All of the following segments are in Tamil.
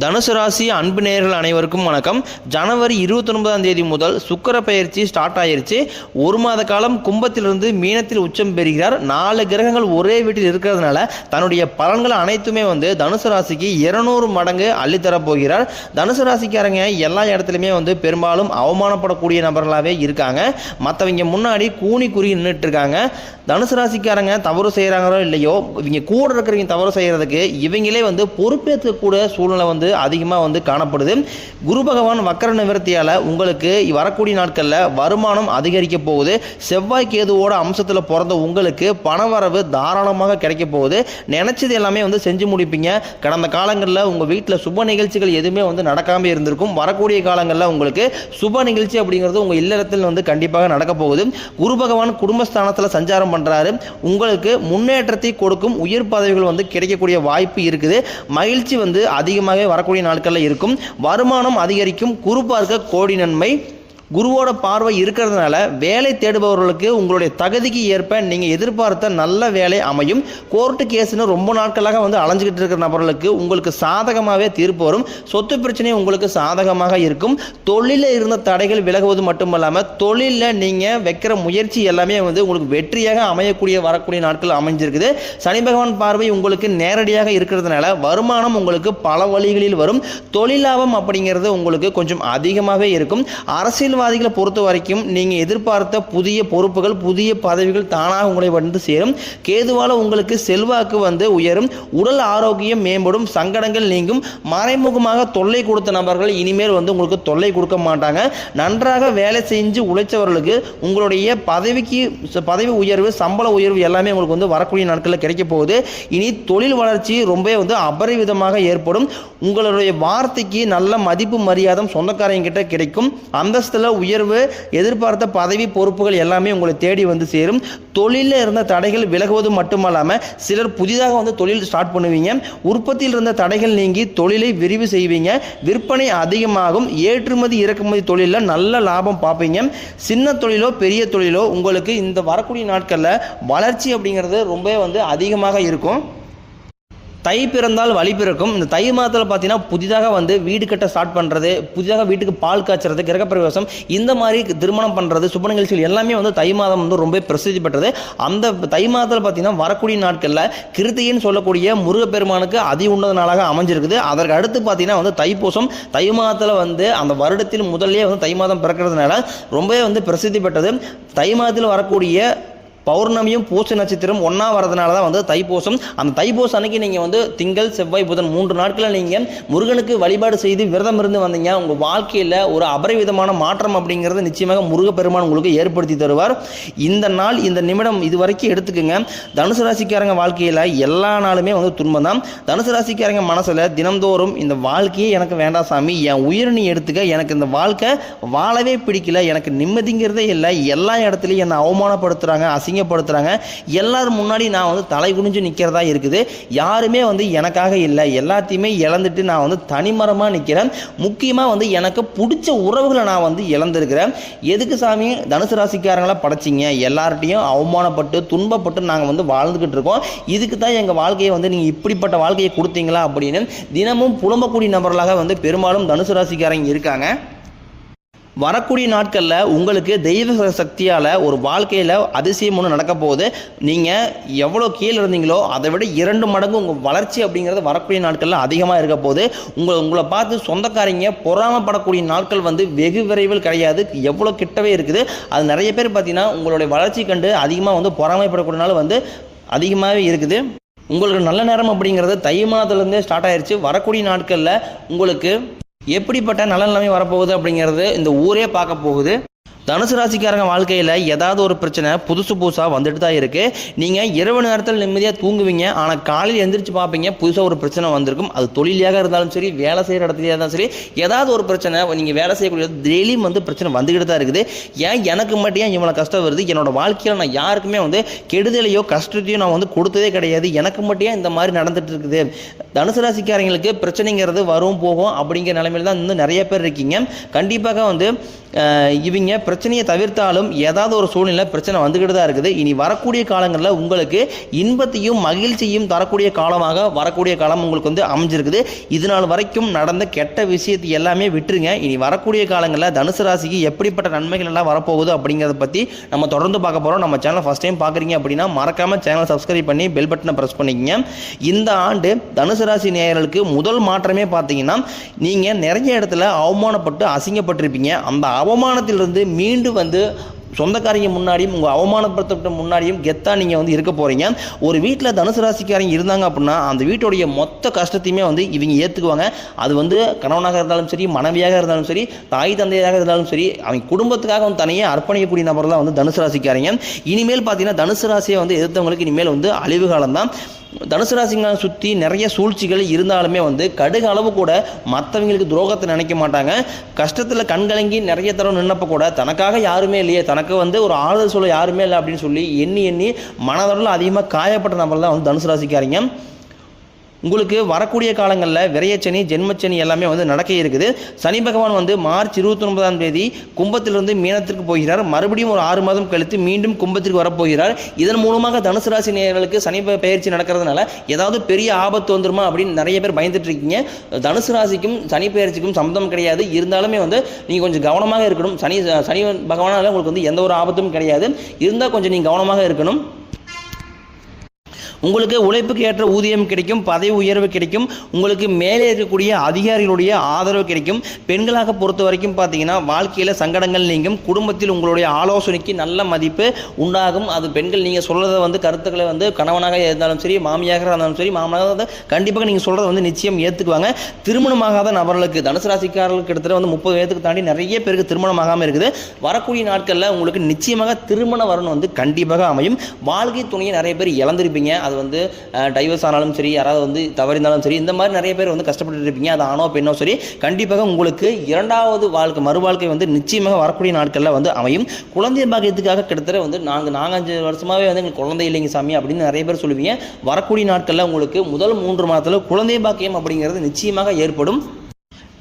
தனுசு ராசி அன்பு நேயர்கள் அனைவருக்கும் வணக்கம். ஜனவரி இருபத்தொன்பதாம் தேதி முதல் சுக்கர பயிற்சி ஸ்டார்ட் ஆயிருச்சு. ஒரு மாத காலம் கும்பத்திலிருந்து மீனத்தில் உச்சம் பெறுகிறார். நாலு கிரகங்கள் ஒரே வீட்டில் இருக்கிறதுனால தன்னுடைய பலன்கள் அனைத்துமே வந்து தனுசு ராசிக்கு இருநூறு மடங்கு அள்ளித்தரப் போகிறார். தனுசு ராசிக்காரங்க எல்லா இடத்துலையுமே வந்து பெரும்பாலும் அவமானப்படக்கூடிய நபர்களாகவே இருக்காங்க. மற்றவங்க முன்னாடி கூனி குறி நின்றுட்டு இருக்காங்க தனுசு ராசிக்காரங்க தவறு செய்கிறாங்களோ இல்லையோ இவங்க கூட இருக்கிறவங்க தவறு செய்கிறதுக்கு இவங்களே வந்து பொறுப்பேற்கக்கூட சூழ்நிலை வந்து அதிகமாக வந்து காணப்படுது. குரு பகவான் வக்கர நிவர்த்தியால் உங்களுக்கு வரக்கூடிய நாட்களில் வருமானம் அதிகரிக்க போகுது. செவ்வாய் கேதுவோட அம்சத்தில் பிறந்த உங்களுக்கு பணவரவு தாராளமாக கிடைக்க போகுது. நினச்சது எல்லாமே வந்து செஞ்சு முடிப்பீங்க. கடந்த காலங்களில் உங்கள் வீட்டில் சுப நிகழ்ச்சிகள் எதுவுமே வந்து நடக்காமல் இருந்திருக்கும். வரக்கூடிய காலங்களில் உங்களுக்கு சுப நிகழ்ச்சி அப்படிங்கிறது உங்கள் இல்லறத்தில் வந்து கண்டிப்பாக நடக்க போகுது. குரு பகவான் குடும்பஸ்தானத்தில் சஞ்சாரம் பண்ணுறாரு உங்களுக்கு முன்னேற்றத்தை கொடுக்கும் உயர் பதவிகள் வந்து கிடைக்கக்கூடிய வாய்ப்பு இருக்குது. மகிழ்ச்சி வந்து அதிகமாகவே வரக்கூடிய நாட்களில் இருக்கும். வருமானம் அதிகரிக்கும். குறுபார்க்க கோடி நன்மை குருவோட பார்வை இருக்கிறதுனால வேலை தேடுபவர்களுக்கு உங்களுடைய தகுதிக்கு ஏற்ப நீங்கள் எதிர்பார்த்த நல்ல வேலை அமையும். கோர்ட்டு கேஸ்னு ரொம்ப நாட்களாக வந்து அலைஞ்சிக்கிட்டு இருக்கிற நபர்களுக்கு உங்களுக்கு சாதகமாகவே தீர்ப்பு வரும். சொத்து பிரச்சனை உங்களுக்கு சாதகமாக இருக்கும். தொழிலில் இருந்த தடைகள் விலகுவது மட்டுமல்லாமல் தொழிலில் நீங்கள் வைக்கிற முயற்சி எல்லாமே வந்து உங்களுக்கு வெற்றியாக அமையக்கூடிய வரக்கூடிய நாட்கள் அமைஞ்சிருக்குது. சனி பகவான் பார்வை உங்களுக்கு நேரடியாக இருக்கிறதுனால வருமானம் உங்களுக்கு பல வழிகளில் வரும். தொழிலாபம் அப்படிங்கிறது உங்களுக்கு கொஞ்சம் அதிகமாகவே இருக்கும். அரசியல் அரசியல்வாதிகளை பொறுத்த வரைக்கும் நீங்கள் எதிர்பார்த்த புதிய பொறுப்புகள் புதிய பதவிகள் தானாக உங்களை வந்து சேரும். கேதுவால உங்களுக்கு செல்வாக்கு வந்து உயரும். உடல் ஆரோக்கியம் மேம்படும். சங்கடங்கள் நீங்கும். மறைமுகமாக தொல்லை கொடுத்த நபர்கள் இனிமேல் வந்து உங்களுக்கு தொல்லை கொடுக்க மாட்டாங்க. நன்றாக வேலை செஞ்சு உழைச்சவர்களுக்கு உங்களுடைய பதவிக்கு பதவி உயர்வு சம்பள உயர்வு எல்லாமே உங்களுக்கு வந்து வரக்கூடிய நாட்களில் கிடைக்க போகுது. இனி தொழில் வளர்ச்சி ரொம்ப வந்து அபரிவிதமாக ஏற்படும். உங்களுடைய வார்த்தைக்கு நல்ல மதிப்பு மரியாதை சொந்தக்காரங்க கிட்ட கிடைக்கும். அந்தஸ்தில் உயர்வு எதிர்பார்த்த பதவி பொறுப்புகள் எல்லாமே உங்களை தேடி வந்து சேரும். தொழிலில் இருந்த தடைகள் விலகுவது மட்டுமல்லாமல் சிலர் புதிதாக வந்து தொழில் ஸ்டார்ட் பண்ணுவீங்க. உற்பத்தியில் இருந்த தடைகள் நீங்கி தொழிலை விரிவு செய்வீங்க. விற்பனை அதிகமாகும். ஏற்றுமதி இறக்குமதி தொழிலில் நல்ல லாபம் பார்ப்பீங்க. சின்ன தொழிலோ பெரிய தொழிலோ உங்களுக்கு இந்த வரக்கூடிய நாட்களில் வளர்ச்சி அப்படிங்கிறது ரொம்பவே வந்து அதிகமாக இருக்கும். தை பிறந்தால் வழி பிறக்கும். இந்த தை மாதத்தில் பார்த்தீங்கன்னா புதிதாக வந்து வீடு கட்ட ஸ்டார்ட் பண்ணுறது புதிதாக வீட்டுக்கு பால் காய்ச்சறது கிரகப்பிரவேசம் இந்த மாதிரி திருமணம் பண்ணுறது சுப நிகழ்ச்சிகள் எல்லாமே வந்து தை மாதம் வந்து ரொம்ப பிரசித்தி பெற்றது. அந்த தை மாதத்தில் பார்த்தீங்கன்னா வரக்கூடிய நாட்களில் கிருத்தியின்னு சொல்லக்கூடிய முருகப்பெருமானுக்கு அதி உன்னத நாளாக அமைஞ்சிருக்குது. அதற்கு அடுத்து பார்த்தீங்கன்னா வந்து தைப்பூசம். தை மாதத்தில் வந்து அந்த வருடத்தில் முதல்லே வந்து தை மாதம் பிறக்கிறதுனால ரொம்பவே வந்து பிரசித்தி பெற்றது. தை மாதத்தில் வரக்கூடிய பௌர்ணமியும் பூச நட்சத்திரம் ஒன்றா வரதுனால தான் வந்து தைப்பூசம். அந்த தைப்பூசம் அன்னைக்கு நீங்கள் வந்து திங்கள் செவ்வாய் புதன் மூன்று நாட்களில் நீங்கள் முருகனுக்கு வழிபாடு செய்து விரதம் இருந்து வந்தீங்க. உங்கள் வாழ்க்கையில் ஒரு அபரிவிதமான மாற்றம் அப்படிங்கிறது நிச்சயமாக முருகப்பெருமான் உங்களுக்கு ஏற்படுத்தி தருவார். இந்த நாள் இந்த நிமிடம் இது வரைக்கும் எடுத்துக்கோங்க. தனுசு ராசிக்காரங்க வாழ்க்கையில் எல்லா நாளுமே வந்து துன்பம் தான். தனுசு ராசிக்காரங்க மனசில் தினந்தோறும் இந்த வாழ்க்கையே எனக்கு வேண்டாம் சாமி என் உயிர் நீ எடுத்துக்க எனக்கு இந்த வாழ்க்கை வாழவே பிடிக்கல எனக்கு நிம்மதிங்கிறதே இல்லை எல்லா இடத்துலையும் என்னை அவமானப்படுத்துகிறாங்க அசிங்கப்படுத்துகிறாங்க எல்லோரும் முன்னாடி நான் வந்து தலை குனிஞ்சு நிற்கிறதா இருக்குது. யாருமே வந்து எனக்காக இல்லை. எல்லாத்தையுமே இழந்துட்டு நான் வந்து தனிமரமாக நிற்கிறேன் முக்கியமாக வந்து எனக்கு பிடிச்ச உறவுகளை நான் வந்து இழந்திருக்கிறேன். எதுக்கு சாமி? தனுசு ராசிக்காரங்களா படைச்சிங்க. எல்லார்ட்டையும் அவமானப்பட்டு துன்பப்பட்டு நாங்கள் வந்து வாழ்ந்துக்கிட்டு இருக்கோம். இதுக்கு தான் எங்கள் வாழ்க்கையை வந்து நீங்கள் இப்படிப்பட்ட வாழ்க்கையை கொடுத்தீங்களா அப்படின்னு தினமும் புலம்பக்கூடிய நபர்களாக வந்து பெரும்பாலும் தனுசு ராசிக்காரங்க இருக்காங்க. வரக்கூடிய நாட்களில் உங்களுக்கு தெய்வ சக்தியால் ஒரு வாழ்க்கையில் அதிசயம் ஒன்று நடக்க போகுது. நீங்கள் எவ்வளோ கீழே இருந்தீங்களோ அதை விட இரண்டு மடங்கு உங்கள் வளர்ச்சி அப்படிங்கிறது வரக்கூடிய நாட்களில் அதிகமாக இருக்க போகுது. உங்களை உங்களை பார்த்து சொந்தக்காரங்க பொறாமப்படக்கூடிய நாட்கள் வந்து வெகு விரைவில் கிடையாது. எவ்வளோ கிட்டவே இருக்குது. அது நிறைய பேர் பார்த்தீங்கன்னா உங்களுடைய வளர்ச்சி கண்டு அதிகமாக வந்து பொறாமைப்படக்கூடிய நாள் வந்து அதிகமாகவே இருக்குது. உங்களுக்கு நல்ல நேரம் அப்படிங்கிறது தை மாதத்துலேருந்தே ஸ்டார்ட் ஆயிடுச்சு வரக்கூடிய நாட்களில் உங்களுக்கு எப்படிப்பட்ட நல்ல நிலைமை வரப்போகுது அப்படிங்கிறது இந்த ஊரே பார்க்க போகுது. தனுசு ராசிக்காரங்க வாழ்க்கையில் ஏதாவது ஒரு பிரச்சனை புதுசு புதுசாக வந்துட்டு தான் இருக்குது நீங்கள் இரவு நேரத்தில் நிம்மதியாக தூங்குவீங்க. ஆனால் காலையில் எந்திரிச்சு பார்ப்பீங்க புதுசாக ஒரு பிரச்சனை வந்திருக்கும். அது தொழிலியாக இருந்தாலும் சரி வேலை செய்கிற இடத்துலையாக இருந்தாலும் சரி ஏதாவது ஒரு பிரச்சனை நீங்கள் வேலை செய்யக்கூடிய டெய்லியும் வந்து பிரச்சனை வந்துக்கிட்டு தான் இருக்குது. ஏன் எனக்கு மட்டும் ஏன் இவ்வளோ கஷ்டம் வருது? என்னோட வாழ்க்கையில் நான் யாருக்குமே வந்து கெடுதலையோ கஷ்டத்தையோ நான் வந்து கொடுத்ததே கிடையாது. எனக்கு மட்டும் ஏன் இந்த மாதிரி நடந்துட்டு இருக்குது? தனுசு ராசிக்காரங்களுக்கு பிரச்சனைங்கிறது வரும் போகும் அப்படிங்கிற நிலைமையில் தான் இன்னும் நிறைய பேர் இருக்கீங்க. கண்டிப்பாக வந்து இவங்க பிரச்சனையை தவிர்த்தாலும் ஏதாவது ஒரு சூழ்நிலை பிரச்சனை வந்துக்கிட்டு தான் இருக்குது. இனி வரக்கூடிய காலங்களில் உங்களுக்கு இன்பத்தையும் மகிழ்ச்சியும் தரக்கூடிய காலமாக வரக்கூடிய காலம் உங்களுக்கு வந்து அமைஞ்சிருக்குது. இது நாள் வரைக்கும் நடந்த கெட்ட விஷயத்தை எல்லாமே விட்டுருங்க. இனி வரக்கூடிய காலங்களில் தனுசு ராசிக்கு எப்படிப்பட்ட நன்மைகள் எல்லாம் வரப்போகுது அப்படிங்கிறத பற்றி நம்ம தொடர்ந்து பார்க்க போகிறோம் நம்ம சேனல் ஃபஸ்ட் டைம் பார்க்குறீங்க அப்படின்னா மறக்காமல் சேனல் சப்ஸ்கிரைப் பண்ணி பெல் பட்டனை ப்ரெஸ் பண்ணிக்கங்க. இந்த ஆண்டு தனுசு ராசி நேயர்களுக்கு முதல் மாற்றமே பார்த்தீங்கன்னா நீங்கள் நிறைய இடத்துல அவமானப்பட்டு அசிங்கப்பட்டிருப்பீங்க. அந்த அவமானத்திலிருந்து மீண்டும் வந்து சொந்தக்காரங்க முன்னாடியும் உங்கள் அவமானப்படுத்தப்பட்ட முன்னாடியும் கெத்தாக நீங்கள் வந்து இருக்க போகிறீங்க ஒரு வீட்டில் தனுசு ராசிக்காரங்க இருந்தாங்க அப்படின்னா அந்த வீட்டுடைய மொத்த கஷ்டத்தையுமே வந்து இவங்க ஏற்றுக்குவாங்க அது வந்து கணவனாக இருந்தாலும் சரி மனைவியாக இருந்தாலும் சரி தாய் தந்தையாக இருந்தாலும் சரி அவங்க குடும்பத்துக்காக வந்து தனியே அர்ப்பணிக்கக்கூடிய நபர் தான் வந்து தனுசு ராசிக்காரங்க. இனிமேல் பார்த்தீங்கன்னா தனுசு ராசியை வந்து எதிர்த்தவங்களுக்கு இனிமேல் வந்து அழிவு காலம் தான் தனுசு ராசிங்களை சுற்றி நிறைய சூழ்ச்சிகள் இருந்தாலுமே வந்து கடுகு அளவு கூட மற்றவங்களுக்கு துரோகத்தை நினைக்க மாட்டாங்க. கஷ்டத்தில் கண்கலங்கி நிறைய தடவை நின்னப்ப கூட தனக்காக யாருமே இல்லையே. தனக்கு வந்து ஒரு ஆறுதல் சொல்ல யாருமே இல்லை அப்படின்னு சொல்லி எண்ணி எண்ணி மனதளவில் அதிகமாக காயப்பட்ட நபர் தான் வந்து தனுசு ராசிக்காரங்க. உங்களுக்கு வரக்கூடிய காலங்களில் விரையச்சனி ஜென்மச்சனி எல்லாமே வந்து நடக்க இருக்குது. சனி பகவான் வந்து மார்ச் இருபத்தி ஒன்பதாம் தேதி கும்பத்திலிருந்து மீனத்திற்கு போகிறார். மறுபடியும் ஒரு ஆறு மாதம் கழித்து மீண்டும் கும்பத்திற்கு வரப்போகிறார். இதன் மூலமாக தனுசு ராசி நேர்களுக்கு சனி பயிற்சி நடக்கிறதுனால ஏதாவது பெரிய ஆபத்து வந்துருமா அப்படின்னு நிறைய பேர் பயந்துட்டு இருக்கீங்க. தனுசு ராசிக்கும் சனி பயிற்சிக்கும் சம்மந்தம் கிடையாது. இருந்தாலுமே வந்து நீங்கள் கொஞ்சம் கவனமாக இருக்கணும். சனி சனி பகவானால் உங்களுக்கு வந்து எந்த ஒரு ஆபத்தும் கிடையாது. இருந்தால் கொஞ்சம் நீங்கள் கவனமாக இருக்கணும். உங்களுக்கு உழைப்புக்கு ஏற்ற ஊதியம் கிடைக்கும் பதவி உயர்வு கிடைக்கும் உங்களுக்கு மேலே இருக்கக்கூடிய அதிகாரிகளுடைய ஆதரவு கிடைக்கும். பெண்களாக பொறுத்த வரைக்கும் பார்த்தீங்கன்னா வாழ்க்கையில் சங்கடங்கள் நீங்கும். குடும்பத்தில் உங்களுடைய ஆலோசனைக்கு நல்ல மதிப்பு உண்டாகும். அது பெண்கள் நீங்கள் சொல்கிறத வந்து கருத்துக்களை வந்து கணவனாக இருந்தாலும் சரி மாமியாக இருந்தாலும் சரி மாமனாக கண்டிப்பாக நீங்கள் சொல்கிறத வந்து நிச்சயம் ஏற்றுக்குவாங்க திருமணமாகாத நபர்களுக்கு தனுசு ராசிக்காரர்களுக்கு கிட்டத்தட்ட வந்து முப்பது வயதுக்கு தாண்டி நிறைய பேருக்கு திருமணமாகாமல் இருக்குது. வரக்கூடிய நாட்களில் உங்களுக்கு நிச்சயமாக திருமண வரணும் வந்து கண்டிப்பாக அமையும். வாழ்க்கை துணையை நிறைய பேர் இழந்திருப்பீங்க. அது வந்து டைவர்ஸ் ஆனாலும் சரி யாராவது வந்து தவறினாலும் சரி இந்த மாதிரி நிறைய பேர் வந்து கஷ்டப்பட்டு இருப்பீங்க. அது ஆனோ பெண்ணோ சரி கண்டிப்பாக உங்களுக்கு இரண்டாவது வாழ்க்கை மறு வாழ்க்கை வந்து நிச்சயமாக வரக்கூடிய நாட்களில் வந்து அமையும். குழந்தை பாக்கியத்துக்காக கிட்டத்தட்ட வந்து நாங்கள் நாலஞ்சு வருஷமாகவே வந்து எங்களுக்கு குழந்தை இல்லைங்க சாமி அப்படின்னு நிறைய பேர் சொல்லுவீங்க. வரக்கூடிய நாட்களில் உங்களுக்கு முதல் மூன்று மாதத்தில் குழந்தை பாக்கியம் அப்படிங்கிறது நிச்சயமாக ஏற்படும்.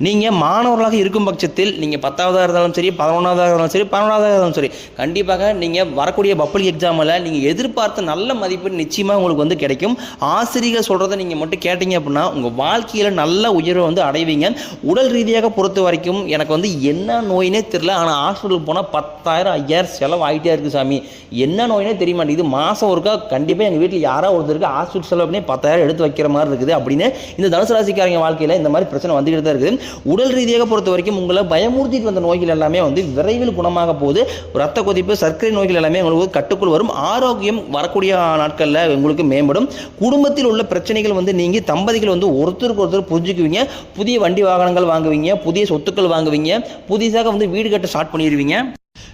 நீங்கள் மாணவர்களாக இருக்கும் பட்சத்தில் நீங்கள் பத்தாவதாக இருந்தாலும் சரி பதினொன்றாவதாக இருந்தாலும் சரி பன்னெண்டாவதாக இருந்தாலும் சரி கண்டிப்பாக நீங்கள் வரக்கூடிய பப்ளிக் எக்ஸாமில் நீங்கள் எதிர்பார்த்த நல்ல மதிப்பெண் நிச்சயமாக உங்களுக்கு வந்து கிடைக்கும். ஆசிரியர் சொல்கிறத நீங்கள் மட்டும் கேட்டீங்க அப்படின்னா உங்கள் வாழ்க்கையில் நல்ல உயர்வை வந்து அடைவீங்க. உடல் ரீதியாக பொறுத்த வரைக்கும் எனக்கு வந்து என்ன நோயினே தெரில ஆனால் ஹாஸ்பிட்டலுக்கு போனால் பத்தாயிரம் ஐயாயிரம் செலவு ஆகிட்டே இருக்குது சாமி. என்ன நோயினே தெரிய மாட்டேங்குது. மாதம் ஒருக்கா கண்டிப்பாக எங்கள் வீட்டில் யாரோ ஒருத்தருக்கு ஹாஸ்பிட்டல் செலவுனே பத்தாயிரம் எடுத்து வைக்கிற மாதிரி இருக்குது அப்படின்னு இந்த தனுசு ராசிக்காரங்க வாழ்க்கையில் இந்த மாதிரி பிரச்சனை வந்துக்கிட்டு தான் இருக்குது. உடல் ரீதியாக பொறுத்த வரைக்கும் உங்களை பயமுறுத்திட்டு வந்த நோய்கள் எல்லாமே வந்து விரைவில் குணமாக போகுது. ரத்த கொதிப்பு சர்க்கரை நோய்கள் எல்லாமே உங்களுக்கு கட்டுக்குள் வரும். ஆரோக்கியம் வரக்கூடிய நாட்களில் உங்களுக்கு மேம்படும். குடும்பத்தில் உள்ள பிரச்சனைகள் வந்து நீங்கள் தம்பதிகள் வந்து ஒருத்தருக்கு ஒருத்தர் புரிஞ்சுக்குவீங்க. புதிய வண்டி வாகனங்கள் வாங்குவீங்க. புதிய சொத்துக்கள் வாங்குவீங்க. புதிதாக வந்து வீடு கட்ட ஸ்டார்ட் பண்ணிடுவீங்க.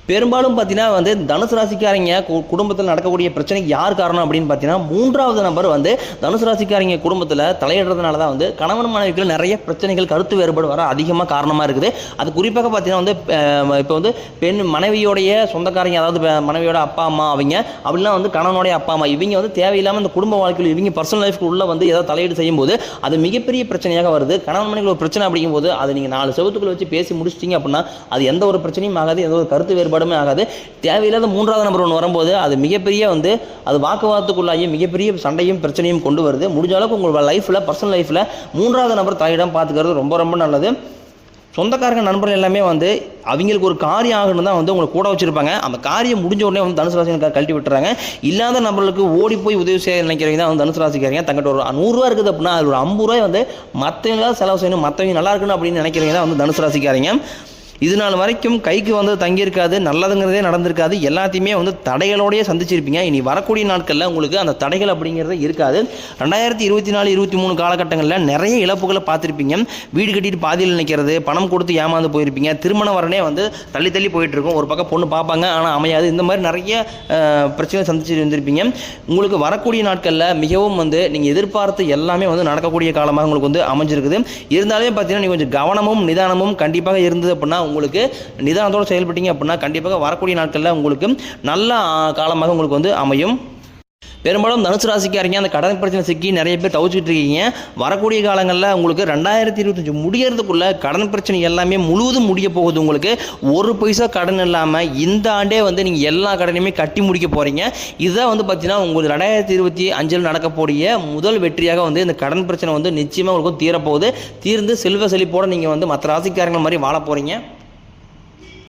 பெரும்பாலும் பார்த்தீங்கன்னா வந்து தனுசு ராசிக்காரங்க குடும்பத்தில் நடக்கக்கூடிய பிரச்சனைக்கு யார் காரணம் அப்படின்னு பார்த்தீங்கன்னா மூன்றாவது நபர் வந்து தனுசு ராசிக்காரங்க குடும்பத்தில் தலையிடுறதுனால தான் வந்து கணவன் மனைவிக்குள்ள நிறைய பிரச்சனைகள் கருத்து வேறுபாடு வர அதிகமாக காரணமாக இருக்குது. அது குறிப்பாக பார்த்தீங்கன்னா வந்து இப்போ வந்து பெண் மனைவியோடைய சொந்தக்காரங்க அதாவது மனைவியோட அப்பா அம்மா அவங்க அப்படின்னா வந்து கணவனுடைய அப்பா அம்மா இவங்க வந்து தேவையில்லாமல் இந்த குடும்ப வாழ்க்கையில் இவங்க பர்சனல் லைஃப்க்கு உள்ள வந்து ஏதாவது தலையீடு செய்யும்போது அது மிகப்பெரிய பிரச்சனையாக வருது. கணவன் மனைவி ஒரு பிரச்சனை அப்படிங்கும்போது அதை நீங்கள் நாலு செவத்துக்குள்ள வச்சு பேசி முடிச்சிட்டீங்க அப்படின்னா அது எந்த ஒரு பிரச்சனையும் ஆகாது எந்த ஒரு கருத்து வேறுபாடுமே ஆகாது. தேவையில்லாத மூன்றாவது நபர் ஒன்று வரும்போது அது மிகப்பெரிய வந்து அது வாக்குவாதத்துக்குள்ளாகி மிகப்பெரிய சண்டையும் பிரச்சனையும் கொண்டு வருது. முடிஞ்ச அளவுக்கு உங்களோட லைஃப்பில் பர்சனல் லைஃப்பில் மூன்றாவது நபர் தாயிடம் பார்த்துக்கிறது ரொம்ப ரொம்ப நல்லது. சொந்தக்காரங்க நண்பர்கள் எல்லாமே வந்து அவங்களுக்கு ஒரு காரியம் ஆகணும் தான் வந்து உங்களை கூட வச்சிருப்பாங்க. அந்த காரியம் முடிஞ்ச உடனே வந்து தனுசு ராசிக்காரங்க கழட்டி விட்டுறாங்க. இல்லாத நபர்களுக்கு ஓடி போய் உதவி செய்ய நினைக்கிறவங்க தான் வந்து தனுசு ராசிக்காரங்க. தங்கிட்ட ஒரு நூறுரூவா இருக்குது அப்படின்னா அது ஒரு ஐம்பது ரூபாய் வந்து மற்றவங்களா செலவு செய்யணும் மற்றவங்க நல்லா இருக்கணும் அப்படின்னு நினைக்கிறவங்க தான் வந்து தனுசு ராசிக்காரங்க. இது நாள் வரைக்கும் கைக்கு வந்து தங்கியிருக்காது நல்லதுங்கிறதே நடந்திருக்காது. எல்லாத்தையுமே வந்து தடைகளோடையே சந்திச்சிருப்பீங்க. இனி வரக்கூடிய நாட்களில் உங்களுக்கு அந்த தடைகள் அப்படிங்கிறது இருக்காது. ரெண்டாயிரத்தி இருபத்தி நாலு இருபத்தி மூணு காலகட்டங்களில் நிறைய இழப்புகளை பார்த்துருப்பீங்க. வீடு கட்டிட்டு பாதியில் நிற்கிறது பணம் கொடுத்து ஏமாந்து போயிருப்பீங்க. திருமணம் வரனே வந்து தள்ளி தள்ளி போயிட்டு இருக்கும் ஒரு பக்கம் பொண்ணு பார்ப்பாங்க ஆனால் அமையாது. இந்த மாதிரி நிறைய பிரச்சனை சந்திச்சு வந்திருப்பீங்க. உங்களுக்கு வரக்கூடிய நாட்களில் மிகவும் வந்து நீங்கள் எதிர்பார்த்து எல்லாமே வந்து நடக்கக்கூடிய காலமாக உங்களுக்கு வந்து அமைஞ்சிருக்குது. இருந்தாலுமே பார்த்தீங்கன்னா நீங்கள் கொஞ்சம் கவனமும் நிதானமும் கண்டிப்பாக இருந்தது அப்படின்னா உங்களுக்கு நிதானத்தோடு செயல்பட்டீங்க அப்படின்னா கண்டிப்பாக வரக்கூடிய நாட்களில் உங்களுக்கு நல்ல காலமாக உங்களுக்கு வந்து அமையும். பெரும்பாலும் தனுசு ராசிக்காரங்க அந்த கடன் பிரச்சனை சிக்கி நிறைய பேர் தவிச்சிட்டு இருக்கீங்க. வரக்கூடிய காலங்களில் உங்களுக்கு ரெண்டாயிரத்தி இருபத்தஞ்சு முடியறதுக்குள்ள கடன் பிரச்சனை எல்லாமே முழுவதும் முடிய போகுது உங்களுக்கு. ஒரு பைசா கடன் இல்லாமல் இந்த ஆண்டே வந்து நீங்கள் எல்லா கடனையுமே கட்டி முடிக்க போகிறீங்க இதுதான் வந்து பார்த்தீங்கன்னா உங்களுக்கு ரெண்டாயிரத்தி இருபத்தி அஞ்சில் நடக்கக்கூடிய முதல் வெற்றியாக வந்து இந்த கடன் பிரச்சனை வந்து நிச்சயமாக உங்களுக்கு தீரப்போகுது. தீர்ந்து செல்வ செழிப்போடு நீங்கள் வந்து மற்ற ராசிக்காரங்கள் மாதிரி வாழ போகிறீங்க